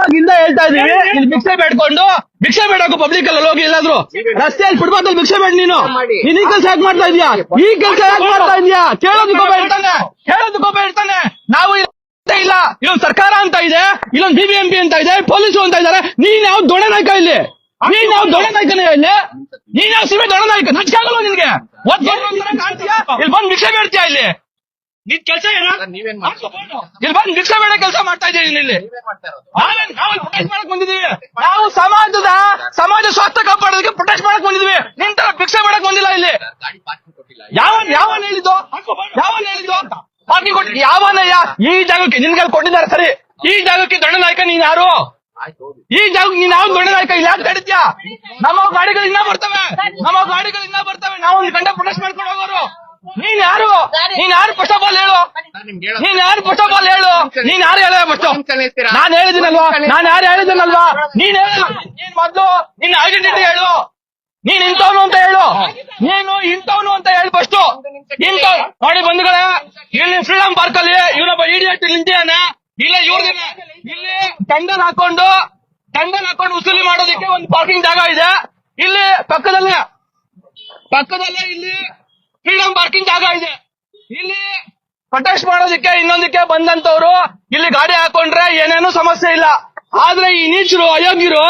ಅವಾಗಿಂದ ಹೇಳ್ತಾ ಇದೀವಿ ಇಲ್ಲಿ ಭಿಕ್ಷೆ ಬೇಡ್ಕೊಂಡು ಭಿಕ್ಷೆ ಬೇಡಕು ಪಬ್ಲಿಕ್ ಅಲ್ಲಿ ಹೋಗಿ ಎಲ್ಲಾದ್ರು. ರಸ್ತೆಯಲ್ಲಿ ಫುಟ್ಪಾತ್ ಅಲ್ಲಿ ಭಿಕ್ಷೆ ಬೇಡ ನೀನು. ನೀನ್ ಈ ಕೆಲಸ ಯಾಕೆ ಮಾಡ್ತಾ ಇದೀಯಾ? ಈ ಕೆಲಸ ಯಾಕೆ ಮಾಡ್ತಾ ಇದೀಯಾ? ಕೇಳೋದು ಒಬ್ಬ ಹೇಳ್ತಾನೆ ಕೇಳೋದಕ್ಕೆ ಒಬ್ಬ ಹೇಳ್ತಾನೆ ನಾವು ಇಲ್ಲ ಇಲ್ಲೊಂದು ಸರ್ಕಾರ ಅಂತ ಇದೆ. ಇಲ್ಲೊಂದು ಬಿಬಿಎಂಪಿ ಅಂತ ಇದೆ. ಪೊಲೀಸ್ ಅಂತ ಇದ್ದಾರೆ. ನೀನ್ ಯಾವ ದೊಡ್ಡ ನಾಯ್ಕ ಇಲ್ಲಿ? ನೀನ್ ಯಾವ ದೊಡ್ಡ ನಾಯ್ಕ ಇಲ್ಲಿ? ನೀನ್ ಯಾವ ಸಿಮೆ ದೊಡ್ಡ ನಾಯ್ಕ? ನಚ್ಕಾಗಲ್ವ ನಿನ್ಗೆ? ಇಲ್ಲಿ ಬಂದು ಭಿಕ್ಷೆ ಬೇಡ್ತೀಯಾ ಇಲ್ಲಿ? ನಿನ್ ಕೆಲಸ ಏನ? ನೀವೇನ್ ಇಲ್ಲಿ ಬಂದು ಭಿಕ್ಷೆ ಬೇಡ ಕೆಲಸ ಮಾಡ್ತಾ ಇದ್ದೀವಿ ಇಲ್ಲಿ. ನಾವು ಪ್ರೊಟೆಸ್ಟ್ ಮಾಡಕ್ ನಾವು ಸಮಾಜದ ಸಮಾಜ ಸ್ವಾಸ್ಥ್ಯ ಕಾಪಾಡೋದಕ್ಕೆ ಪ್ರೊಟೆಸ್ಟ್ ಮಾಡಕ್ ಬಂದಿದ್ವಿ ನಿನ್ ತರ ಭಿಕ್ಷೆ ಮಾಡಕ್ ಬಂದಿಲ್ಲ ಇಲ್ಲಿ. ಯಾವ ಯಾವನ್ ಹೇಳಿದ್ದು? ಯಾವನ್ ಹೇಳಿದ್ದು? ಪಾರ್ಕಿಂಗ್ ಕೊಟ್ಟು ಯಾವನಯ್ಯ ಈ ಜಾಗಕ್ಕೆ ನಿನ್ಗೆ ಕೊಟ್ಟಿದ್ದಾರೆ ಸರಿ. ಈ ಜಾಗಕ್ಕೆ ದೊಡ್ಡ ನಾಯಕ ನೀನ್ ಯಾರು? ಈ ಜಾಗಕ್ಕೆ ನೀನ್ ಯಾವ ದೊಡ್ಡ ನಾಯಕ ಇಲ್ಲಿ ಯಾಕೆ ತಡಿತ್ಯಾ ನಮ್ಮ ಗಾಡಿಗಳು ಇನ್ನ ಬರ್ತವೆ. ನಮ್ಮ ಗಾಡಿಗಳು ಇನ್ನ ಬರ್ತವೆ. ನಾವು ಒಂದು ಗಂಟೆ ಪ್ರೊಟೆಸ್ಟ್ ಮಾಡ್ಕೊಂಡು ಹೋಗೋರು. ನೀನ್ ಯಾರು? ನೀನ್ ಯಾರು ಫಸ್ಟ್ ಆಫ್ ಆಲ್ ಹೇಳು? ನಾನು ಯಾರು ಫಸ್ಟ್ ಆಫ್ ಆಲ್ ಹೇಳು? ನೀನ್ ಯಾರು ಹೇಳ ಫಸ್ಟ್ ನಾನು ಹೇಳಿದಿನಲ್ವಾ ನಾನ್ ಯಾರು ಹೇಳಿದಿನಲ್ವಾ ನೀನ್ ಹೇಳು. ನೀನ್ ಮೊದ್ಲು ನಿನ್ನ ಐಡೆಂಟಿಟಿ ಹೇಳು. ನೀನ್ ಇಂಥವ್ನು ಅಂತ ಹೇಳು. ನೀನು ಇಂಥವ್ನು ಅಂತ ಹೇಳು ಫಸ್ಟ್ ಇಂಥ ನೋಡಿ ಬಂಧುಗಳೇ ಇಲ್ಲಿ ಫ್ರೀಡಂ ಪಾರ್ಕ್ ಅಲ್ಲಿ ಇವನೊಬ್ಬ ಇಡಿಯಟ್ ನಿಂತಿದ್ದಾನೆ ಇಲ್ಲ ಇವ್ರದಿನ ಇಲ್ಲಿ ಟೆಂಡರ್ ಹಾಕೊಂಡು ಟೆಂಡರ್ ಹಾಕೊಂಡು ವಸೂಲಿ ಮಾಡೋದಕ್ಕೆ ಒಂದು ಪಾರ್ಕಿಂಗ್ ಜಾಗ ಇದೆ. ಇಲ್ಲಿ ಪಕ್ಕದಲ್ಲೇ ಪಕ್ಕದಲ್ಲೇ ಇಲ್ಲಿ ಫ್ರೀಡಂ ಪಾರ್ಕಿಂಗ್ ಜಾಗ ಇದೆ. ಇಲ್ಲಿ ಪ್ರೊಟೆಸ್ಟ್ ಮಾಡೋದಕ್ಕೆ ಇನ್ನೊಂದಕ್ಕೆ ಬಂದಂತವ್ರು ಇಲ್ಲಿ ಗಾಡಿ ಹಾಕೊಂಡ್ರೆ ಏನೇನು ಸಮಸ್ಯೆ ಇಲ್ಲ. ಆದ್ರೆ ಈ ನೀಚರು ಅಯೋಗ್ಯರು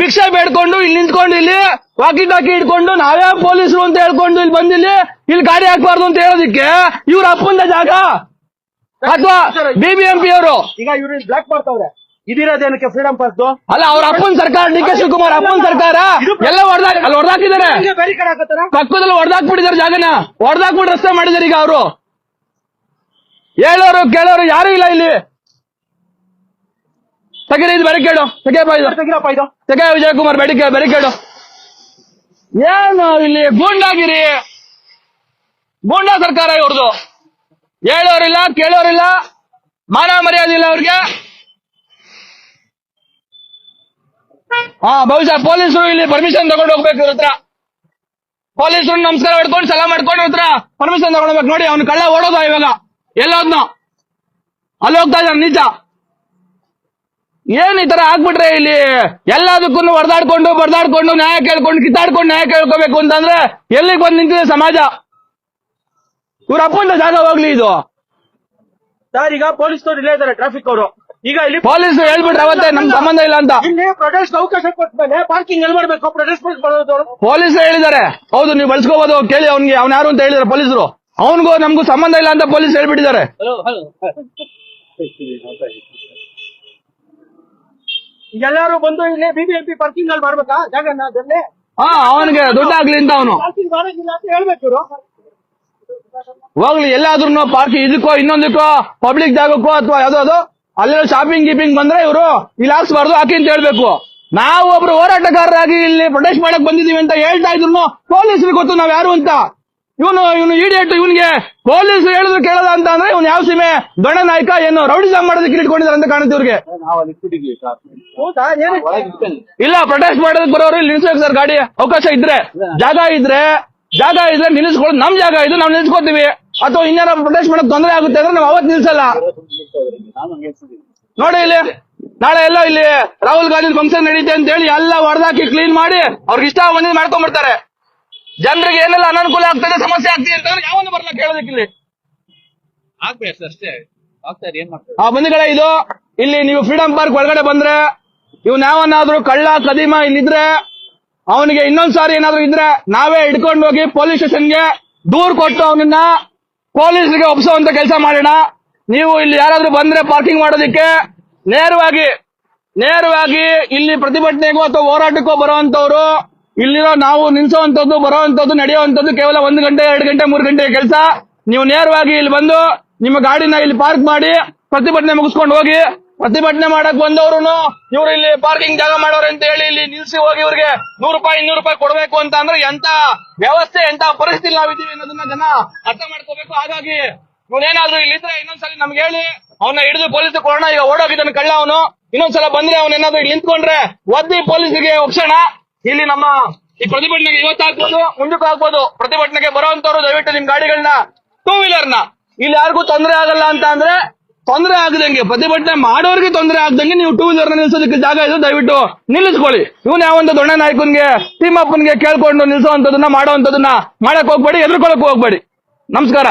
ಭಿಕ್ಷೆ ಬೇಡ್ಕೊಂಡು ಇಲ್ಲಿ ನಿಂತ್ಕೊಂಡು ಇಲ್ಲಿ ವಾಕಿ ಟಾಕಿ ಇಟ್ಕೊಂಡು ನಾವೇ ಪೊಲೀಸರು ಅಂತ ಹೇಳ್ಕೊಂಡು ಇಲ್ಲಿ ಬಂದಿಲ್ಲಿ ಇಲ್ಲಿ ಗಾಡಿ ಹಾಕ್ಬಾರ್ದು ಅಂತ ಹೇಳೋದಕ್ಕೆ ಇವ್ರ ಅಪ್ಪಂದ ಜಾಗ. ಅಥವಾ ಬಿಬಿಎಂಪಿ ಅವರು. ಈಗ ಇವ್ರು ಬ್ಲಾಕ್ ಮಾಡ್ತಾವ್ರೆ. ಇದಿರೋದೇನಕ್ಕೆ ಫ್ರೀಡಂ ಪಾರ್ಕ್ ಅಲ್ಲ ಅವ್ರ ಅಪ್ಪನ ಸರ್ಕಾರ ಡಿ ಕೆ ಶಿವಕುಮಾರ್ ಅಪ್ಪನ ಸರ್ಕಾರ ಎಲ್ಲ ಹೊಡೆದಾಕ್ ಅಲ್ಲಿ ಹೊಡೆದಾಕಿದ್ದಾರೆ. ಬ್ಯಾರಿಕೇಡ್ ಹಾಕತ್ತಾರ? ಪಕ್ಕದಲ್ಲಿ ಹೊಡೆದಾಕ್ಬಿಟ್ಟಿದ್ದಾರೆ ಜಾಗನ. ಹೊಡೆದಾಕ್ಬಿಟ್ಟು ರಸ್ತೆ ಮಾಡಿದಾರೆ ಈಗ ಅವರು. ಹೇಳೋರು ಕೇಳೋರು ಯಾರು ಇಲ್ಲ ಇಲ್ಲಿ. ತೆಗೀರಿ ಇದು ಬೆರಿಕೇಡು ತೆಗೆಯಪ್ಪ ಇದು. ತೆಗಿರಪ್ಪ ಇದು. ತೆಗೆ ವಿಜಯಕುಮಾರ್ ಬೆಡಿಕೆ ಬೆರಿಕೇಡು ಏನು ಇಲ್ಲಿ ಗೂಂಡಾಗಿರಿ? ಗೂಂಡಾ ಸರ್ಕಾರ ಇವ್ರದು. ಹೇಳೋರಿಲ್ಲ ಕೇಳೋರಿಲ್ಲ. ಮಾನ ಮರ್ಯಾದೆ ಇಲ್ಲ ಅವ್ರಿಗೆ. ಹಾ, ಬಹುಶಃ ಪೊಲೀಸರು ಇಲ್ಲಿ ಪರ್ಮಿಷನ್ ತಗೊಂಡು ಹೋಗ್ಬೇಕು ಇವ್ರ ಹತ್ರ. ಪೊಲೀಸರು ನಮಸ್ಕಾರ ಮಾಡ್ಕೊಂಡು, ಸಲ ಮಾಡ್ಕೊಂಡು ಹತ್ರ ಪರ್ಮಿಷನ್ ತಗೊಂಡ್ಬೇಕು ನೋಡಿ, ಅವ್ನು ಕಳ್ಳ ಓಡೋದ ಇವಾಗ. ಎಲ್ಲೋದ್ನ. ಅಲ್ಲಿ ಹೋಗ್ತಾ ಇದ್ದಾನೆ, ನಿಜ. ಏನ್ ಈ ತರ ಆಗ್ಬಿಟ್ರೆ ಇಲ್ಲಿ ಎಲ್ಲದಕ್ಕೂ ಹೊಡೆದಾಡ್ಕೊಂಡು, ಬರ್ದಾಡ್ಕೊಂಡು, ನ್ಯಾಯ ಕೇಳ್ಕೊಂಡು, ಕಿತ್ತಾಡ್ಕೊಂಡು ನ್ಯಾಯ ಕೇಳ್ಕೋಬೇಕು ಅಂತಂದ್ರೆ ಎಲ್ಲಿಗೆ ಬಂದು ನಿಂತಿದೆ ಸಮಾಜ? ಇವ್ರ ಅಪ್ಪಂದ ಜಾಗ ಹೋಗ್ಲಿ ಇದು. ಸರ್, ಈಗ ಪೊಲೀಸ್ನವ್ರು ಇಲ್ಲೇ ಇದಾರೆ ಟ್ರಾಫಿಕ್ ಅವರು. ಈಗ ಇಲ್ಲಿ ಪೊಲೀಸ್ ಹೇಳ್ಬಿಟ್ರೆ ಅವತ್ತೇ ನಮ್ ಸಂಬಂಧ ಇಲ್ಲ ಅಂತ. ಇಲ್ಲಿ ಪ್ರೊಟೆಸ್ಟ್ ಅವಕಾಶ ಕೊಟ್ಮೇಲೆ ಪಾರ್ಕಿಂಗ್ ಎಲ್ಲಿ ಮಾಡ್ಬೇಕು? ಪ್ರೊಟೆಸ್ಟ್ ಪೊಲೀಸ್ ಹೇಳಿದ್ದಾರೆ. ಹೌದು ನೀವು ಬಳಸ್ಕೋಬಹುದು ಕೇಳಿ ಅವ್ನಿಗೆ ಅವ್ನ ಯಾರು ಅಂತ ಹೇಳಿದಾರೆ ಪೊಲೀಸರು. ಅವನಿಗೂ ನಮಗೂ ಸಂಬಂಧ ಇಲ್ಲ ಅಂತ ಪೊಲೀಸ್ ಹೇಳ್ಬಿಟ್ಟಿದ್ದಾರೆ. ಎಲ್ಲರೂ ಬಂದು ಇಲ್ಲಿ ಬಿಬಿಎಂಪಿ ಪಾರ್ಕಿಂಗ್ ಅಲ್ಲಿ ಮಾಡ್ಬೇಕಾ? ಜಾಗನ ಅದನ್ನೇ ಹಾ ಅವನಿಗೆ ದುಡ್ಡು ಆಗ್ಲಿ ಅಂತ ಅವನು. ಪಾರ್ಕಿಂಗ್ ಮಾಡೋದಿಲ್ಲ ಅಂತ ಹೇಳ್ಬೇಕು ಹೋಗ್ಲಿ ಎಲ್ಲಾದ್ರೂ ಪಾರ್ಕಿಂಗ್ ಇದಕ್ಕೋ ಇನ್ನೊಂದಕ್ಕೋ ಪಬ್ಲಿಕ್ ಜಾಗಕ್ಕೋ ಅಥವಾ ಯಾವ್ದಾದ್ರು ಅಲ್ಲೆಲ್ಲ ಶಾಪಿಂಗ್ ಗೀಪಿಂಗ್ ಬಂದ್ರೆ ಇವರು ಇಲ್ಲಿ ಹಾಕ್ಸ್ಬಾರ್ದು ಹಾಕಿ ಅಂತ ಹೇಳ್ಬೇಕು. ನಾವು ಒಬ್ರು ಹೋರಾಟಗಾರರಾಗಿ ಇಲ್ಲಿ ಪ್ರೊಟೆಸ್ಟ್ ಮಾಡಕ್ ಬಂದಿದೀವಿ ಅಂತ ಹೇಳ್ತಾ ಇದ್ರು ಪೊಲೀಸರಿಗೆ ಗೊತ್ತು ನಾವ್ ಯಾರು ಅಂತ. ಇವನು ಇವನು ಈಡಿಯೇಟ್ ಇವನಿಗೆ ಪೊಲೀಸ್ ಹೇಳಿದ್ರು ಕೇಳಲ್ಲ ಅಂತ ಅಂದ್ರೆ ಇವ್ನು ಯಾವ ಸೀಮೆ? ದೊಡ್ಡ ನಾಯಕ ಏನು ರೌಡಿಸಮ್ ಮಾಡೋದಕ್ಕೆ ಇಟ್ಕೊಂಡಿದ್ದಾರೆ ಅಂತ ಕಾಣುತ್ತೆ ಇವ್ರಿಗೆ. ಇಲ್ಲ ಪ್ರೊಟೆಸ್ಟ್ ಮಾಡೋದಕ್ಕೆ ಬರೋರು ಇಲ್ಲಿ ನಿಲ್ಸ್ಬೇಕು ಸರ್ ಗಾಡಿ ಅವಕಾಶ ಇದ್ರೆ. ಜಾಗ ಇದ್ರೆ ಜಾಗ ಇದ್ರೆ ನಿಲ್ಲಿಸ್ಕೊಳ್ಳೋದು ನಮ್ ಜಾಗ ಇದು ನಾವು ನಿಲ್ಸ್ಕೊತೀವಿ. ಅಥವಾ ಇನ್ನೇನ ಪ್ರೊಟೆಸ್ಟ್ ಮಾಡಕ್ ತೊಂದರೆ ಆಗುತ್ತೆ ಅಂದ್ರೆ ನಾವು ಅವತ್ತು ನಿಲ್ಸಲ್ಲ. ನೋಡಿ ಇಲ್ಲಿ ನಾಳೆ ಎಲ್ಲ ಇಲ್ಲಿ ರಾಹುಲ್ ಗಾಂಧಿ ಫಂಕ್ಷನ್ ನಡೀತೆ ಅಂತ ಹೇಳಿ ಎಲ್ಲ ಹೊಡೆದಾಕಿ ಕ್ಲೀನ್ ಮಾಡಿ ಅವ್ರಿಗೆ ಇಷ್ಟ ಬಂದಿದ್ ಮಾಡ್ಕೊಂಡ್ಬಿಡ್ತಾರೆ. ಜನರಿಗೆ ಏನೆಲ್ಲ ಅನಾನುಕೂಲ ಆಗ್ತದೆ ಸಮಸ್ಯೆ ಆಗ್ತಿದೆ ಅಂತ ಯಾವನ್ನ ಬರಲ್ಲ ಕೇಳೋದಕ್ಕೆ ಇಲ್ಲಿ. ಆಗ್ಬೇಕು ಅಷ್ಟೇ. ಆಗ್ತಾರೆ ಏನ್ ಮಾಡ್ತಾರೆ? ಆ ಬಂಧುಗಳೇ ಇದು ಇಲ್ಲಿ ನೀವು ಫ್ರೀಡಂ ಪಾರ್ಕ್ ಒಳಗಡೆ ಬಂದ್ರೆ ಇವ್ನ ಯಾವನ್ನಾದ್ರೂ ಕಳ್ಳ ಕದಿಮ ಇಲ್ಲಿದ್ರೆ ಅವನಿಗೆ ಇನ್ನೊಂದ್ಸಾರಿ ಏನಾದ್ರು ಇದ್ರೆ ನಾವೇ ಹಿಡ್ಕೊಂಡು ಹೋಗಿ ಪೊಲೀಸ್ ಸ್ಟೇಷನ್ಗೆ ದೂರ್ ಕೊಟ್ಟು ಅವನನ್ನ ಪೊಲೀಸರಿಗೆ ಒಪ್ಪಿಸುವಂತ ಕೆಲಸ ಮಾಡೋಣ ನೀವು ಇಲ್ಲಿ ಯಾರಾದ್ರೂ ಬಂದ್ರೆ ಪಾರ್ಕಿಂಗ್ ಮಾಡೋದಿಕ್ಕೆ ನೇರವಾಗಿ ನೇರವಾಗಿ ಇಲ್ಲಿ ಪ್ರತಿಭಟನೆಗೂ ಅಥವಾ ಹೋರಾಟಕ್ಕೂ ಬರುವಂತವ್ರು ಇಲ್ಲಿರೋ ನಾವು ನಿಲ್ಸುವಂತದ್ದು ಬರುವಂತದ್ದು ನಡೆಯುವಂತದ್ದು ಕೇವಲ ಒಂದು ಗಂಟೆ, ಎರಡು ಗಂಟೆ, ಮೂರು ಗಂಟೆ ಕೆಲಸ. ನೀವು ನೇರವಾಗಿ ಇಲ್ಲಿ ಬಂದು ನಿಮ್ಮ ಗಾಡಿನ ಇಲ್ಲಿ ಪಾರ್ಕ್ ಮಾಡಿ ಪ್ರತಿಭಟನೆ ಮುಗಿಸ್ಕೊಂಡು ಹೋಗಿ ಪ್ರತಿಭಟನೆ ಮಾಡಕ್ ಬಂದವರು ಇವ್ರು ಇಲ್ಲಿ ಪಾರ್ಕಿಂಗ್ ಜಾಗ ಮಾಡೋರು ಅಂತ ಹೇಳಿ ಇಲ್ಲಿ ನಿಲ್ಸಿ ಹೋಗಿ ಇವ್ರಿಗೆ ನೂರು ರೂಪಾಯಿ, ಇನ್ನೂರು ರೂಪಾಯಿ ಕೊಡ್ಬೇಕು ಅಂತ ಅಂದ್ರೆ ಎಂತ ವ್ಯವಸ್ಥೆ, ಎಂತ ಪರಿಸ್ಥಿತಿ ನಾವಿದ್ದೀವಿ ಅನ್ನೋದನ್ನ ಜನ ಅರ್ಥ ಮಾಡ್ಕೋಬೇಕು. ಹಾಗಾಗಿ ಇವನೇನಾದ್ರೂ ಇಲ್ಲಿದ್ರೆ ಇನ್ನೊಂದ್ಸಲ ನಮ್ಗೆ ಹೇಳಿ. ಅವನ್ನ ಹಿಡಿದು ಪೊಲೀಸ್ ಕೊಡೋಣ. ಈಗ ಓಡೋಗಿದ್ದಾನೆ ಕಳ್ಳ ಅವನು. ಇನ್ನೊಂದ್ಸಲ ಬಂದ್ರೆ ಅವನೇನಾದ್ರೂ ಇಲ್ಲಿ ನಿಂತ್ಕೊಂಡ್ರೆ ಒದ್ದಿ ಪೊಲೀಸ್ಗೆ ಒಪ್ಸೋಣ ಇಲ್ಲಿ ನಮ್ಮ ಈ ಪ್ರತಿಭಟನೆಗೆ ಇವತ್ತು ಹಾಕ್ಬೋದು ಮುಂದಕ್ಕೂ ಹಾಕ್ಬೋದು ಪ್ರತಿಭಟನೆಗೆ ಬರುವಂತವ್ರು ದಯವಿಟ್ಟು ನಿಮ್ ಗಾಡಿಗಳನ್ನ ಟೂ ವೀಲರ್ನ. ಇಲ್ಲಿ ಯಾರಿಗೂ ತೊಂದರೆ ಆಗಲ್ಲ ಅಂತ ಅಂದ್ರೆ ತೊಂದರೆ ಆಗದಂಗೆ, ಪ್ರತಿಭಟನೆ ಮಾಡೋರಿಗೆ ತೊಂದರೆ ಆಗದಂಗೆ ನೀವು ಟೂ ವೀಲರ್ ನಿಲ್ಸೋದಕ್ಕೆ ಜಾಗ ಇದೆ, ದಯವಿಟ್ಟು ನಿಲ್ಲಿಸ್ಕೊಳ್ಳಿ. ಇವನ್ ಯಾವೊಂದು ದೊಡ್ಡ ನಾಯಕನ್ಗೆ ತಿಮ್ಮಪ್ಪನ್ಗೆ ಕೇಳ್ಕೊಂಡು ಮಾಡೋ ಅಂತದನ್ನ ಮಾಡಕ್ ಹೋಗ್ಬೇಡಿ ಎದುರ್ಕೊಳಕ್ ಹೋಗ್ಬೇಡಿ. ನಮಸ್ಕಾರ.